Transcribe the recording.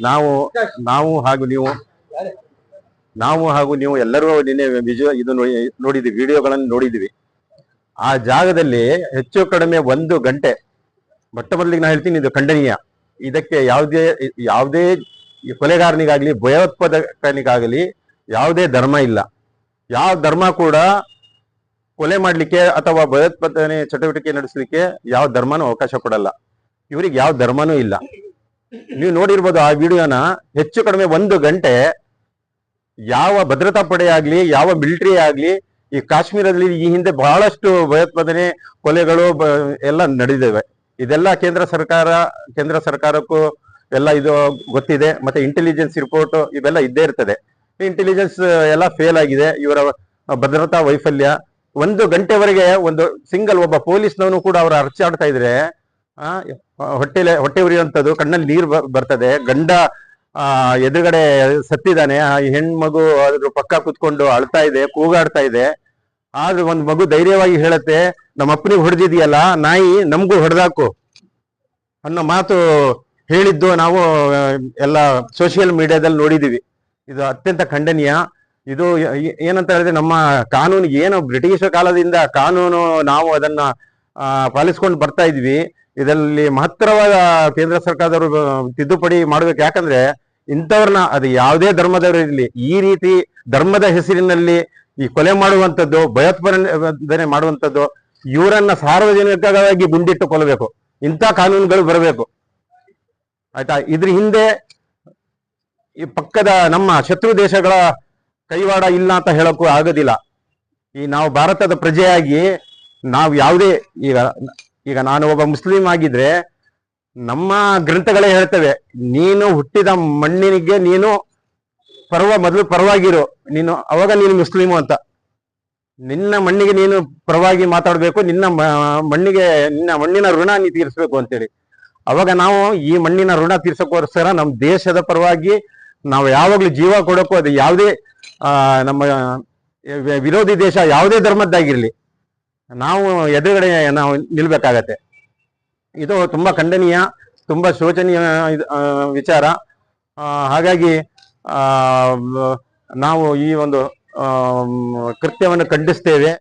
ನಾವು ನಾವು ಹಾಗೂ ನೀವು, ನಾವು ಹಾಗೂ ನೀವು ಎಲ್ಲರೂ ನಿನ್ನೆ ವಿಜುವ ಇದು ನೋಡಿ- ನೋಡಿದ್ವಿ, ವಿಡಿಯೋಗಳನ್ನು ನೋಡಿದ್ವಿ. ಆ ಜಾಗದಲ್ಲಿ ಹೆಚ್ಚು ಕಡಿಮೆ ಒಂದು ಗಂಟೆ, ಮೊಟ್ಟ ಮೊದಲಿಗೆ ನಾ ಹೇಳ್ತೀನಿ ಇದು ಖಂಡನೀಯ. ಇದಕ್ಕೆ ಯಾವುದೇ ಯಾವುದೇ ಕೊಲೆಗಾರನಿಗಾಗ್ಲಿ, ಭಯೋತ್ಪಾದಕನಿಗಾಗಲಿ ಯಾವುದೇ ಧರ್ಮ ಇಲ್ಲ. ಯಾವ ಧರ್ಮ ಕೂಡ ಕೊಲೆ ಮಾಡಲಿಕ್ಕೆ ಅಥವಾ ಭಯೋತ್ಪಾದನೆ ಚಟುವಟಿಕೆ ನಡೆಸಲಿಕ್ಕೆ ಯಾವ ಧರ್ಮನೂ ಅವಕಾಶ ಕೊಡಲ್ಲ. ಇವರಿಗೆ ಯಾವ ಧರ್ಮನೂ ಇಲ್ಲ. ನೀವು ನೋಡಿರ್ಬೋದು ಆ ವಿಡಿಯೋನ ಹೆಚ್ಚು ಕಡಿಮೆ ಒಂದು ಗಂಟೆ ಯಾವ ಭದ್ರತಾ ಪಡೆ ಆಗ್ಲಿ, ಯಾವ ಮಿಲಿಟರಿ ಆಗ್ಲಿ, ಈ ಕಾಶ್ಮೀರದಲ್ಲಿ ಈ ಹಿಂದೆ ಬಹಳಷ್ಟು ಭಯೋತ್ಪಾದನೆ ಕೊಲೆಗಳು ಎಲ್ಲ ನಡೆದಿವೆ. ಇದೆಲ್ಲ ಕೇಂದ್ರ ಸರ್ಕಾರ, ಕೇಂದ್ರ ಸರ್ಕಾರಕ್ಕೂ ಎಲ್ಲ ಇದು ಗೊತ್ತಿದೆ. ಮತ್ತೆ ಇಂಟೆಲಿಜೆನ್ಸ್ ರಿಪೋರ್ಟ್ ಇವೆಲ್ಲ ಇದ್ದೇ ಇರ್ತದೆ. ಇಂಟೆಲಿಜೆನ್ಸ್ ಎಲ್ಲ ಫೇಲ್ ಆಗಿದೆ. ಇವರ ಭದ್ರತಾ ವೈಫಲ್ಯ. ಒಂದು ಗಂಟೆವರೆಗೆ ಒಂದು ಸಿಂಗಲ್ ಒಬ್ಬ ಪೊಲೀಸ್ನವನು ಕೂಡ ಅವರು ಅರ್ಚಾಡ್ತಾ ಇದ್ರೆ ಆ, ಹೊಟ್ಟೆಲೆ, ಹೊಟ್ಟೆ ಉರಿಯುವಂಥದ್ದು, ಕಣ್ಣಲ್ಲಿ ನೀರು ಬರ್ತದೆ. ಗಂಡ, ಆ, ಎದುರುಗಡೆ ಸತ್ತಿದ್ದಾನೆ. ಆ ಹೆಣ್ಮಗು ಅದ್ರ ಪಕ್ಕ ಕುತ್ಕೊಂಡು ಅಳ್ತಾ ಇದೆ, ಕೂಗಾಡ್ತಾ ಇದೆ. ಆದ್ರೆ ಒಂದು ಮಗು ಧೈರ್ಯವಾಗಿ ಹೇಳತ್ತೆ, ನಮ್ಮ ಅಪ್ಪನಿಗೆ ಹೊಡೆದಿದೆಯಲ್ಲ, ನಾಯಿ ನಮಗೂ ಹೊಡೆದಾಕು. ಅನ್ನೋ ಮಾತು ಹೇಳಿದ್ದು ನಾವು ಎಲ್ಲ ಸೋಷಿಯಲ್ ಮೀಡಿಯಾದಲ್ಲಿ ನೋಡಿದೀವಿ ಇದು ಅತ್ಯಂತ ಖಂಡನೀಯ. ಇದು ಏನಂತ ಹೇಳಿದ್ರೆ ನಮ್ಮ ಕಾನೂನು ಏನು ಬ್ರಿಟಿಷ್ ಕಾಲದಿಂದ ಕಾನೂನು, ನಾವು ಅದನ್ನ ಪಾಲಿಸ್ಕೊಂಡು ಬರ್ತಾ ಇದ್ವಿ. ಇದರಲ್ಲಿ ಮಹತ್ತರವಾದ ಕೇಂದ್ರ ಸರ್ಕಾರದವರು ತಿದ್ದುಪಡಿ ಮಾಡ್ಬೇಕು. ಯಾಕಂದ್ರೆ ಇಂಥವ್ರನ್ನ, ಅದು ಯಾವುದೇ ಧರ್ಮದವರು ಇರಲಿ, ಈ ರೀತಿ ಧರ್ಮದ ಹೆಸರಿನಲ್ಲಿ ಈ ಕೊಲೆ ಮಾಡುವಂಥದ್ದು, ಭಯೋತ್ಪಾದನೆ ಮಾಡುವಂಥದ್ದು, ಇವರನ್ನ ಸಾರ್ವಜನಿಕವಾಗಿ ಗುಂಡಿಟ್ಟು ಕೊಲ್ಲಬೇಕು ಇಂಥ ಕಾನೂನುಗಳು ಬರಬೇಕು. ಆಯ್ತಾ? ಇದ್ರ ಹಿಂದೆ ಈ ಪಕ್ಕದ ನಮ್ಮ ಶತ್ರು ದೇಶಗಳ ಕೈವಾಡ ಇಲ್ಲ ಅಂತ ಹೇಳಕ್ಕೂ ಆಗೋದಿಲ್ಲ. ಈ ನಾವು ಭಾರತದ ಪ್ರಜೆಯಾಗಿ ನಾವು ಯಾವುದೇ ಈಗ ಈಗ ನಾನು ಒಬ್ಬ ಮುಸ್ಲಿಂ ಆಗಿದ್ರೆ ನಮ್ಮ ಗ್ರಂಥಗಳೇ ಹೇಳ್ತವೆ, ನೀನು ಹುಟ್ಟಿದ ಮಣ್ಣಿನಿಗೆ ನೀನು ಪರ್ವ, ಮೊದಲು ಪರವಾಗಿರು. ನೀನು, ಅವಾಗ ನೀನು ಮುಸ್ಲಿಮು ಅಂತ. ನಿನ್ನ ಮಣ್ಣಿಗೆ ನೀನು ಪರವಾಗಿ ಮಾತಾಡಬೇಕು, ನಿನ್ನ ಮಣ್ಣಿಗೆ, ನಿನ್ನ ಮಣ್ಣಿನ ಋಣ ನೀ ತೀರಿಸ್ಬೇಕು ಅಂತೇಳಿ. ಅವಾಗ ನಾವು ಈ ಮಣ್ಣಿನ ಋಣ ತೀರ್ಸಕ್ಕೋಸ್ಕರ ನಮ್ಮ ದೇಶದ ಪರವಾಗಿ ನಾವು ಯಾವಾಗ್ಲೂ ಜೀವ ಕೊಡೋಕ್ಕೂ ಅದು ಯಾವುದೇ ನಮ್ಮ, ವಿರೋಧಿ ದೇಶ ಯಾವುದೇ ಧರ್ಮದ್ದಾಗಿರ್ಲಿ. ನಾವು ಎದುರುಗಡೆ ನಾವು ನಿಲ್ಬೇಕಾಗತ್ತೆ. ಇದು ತುಂಬಾ ಖಂಡನೀಯ, ತುಂಬಾ ಶೋಚನೀಯ ವಿಚಾರ. ಹಾಗಾಗಿ ನಾವು ಈ ಒಂದು ಕೃತ್ಯವನ್ನು ಖಂಡಿಸ್ತೇವೆ.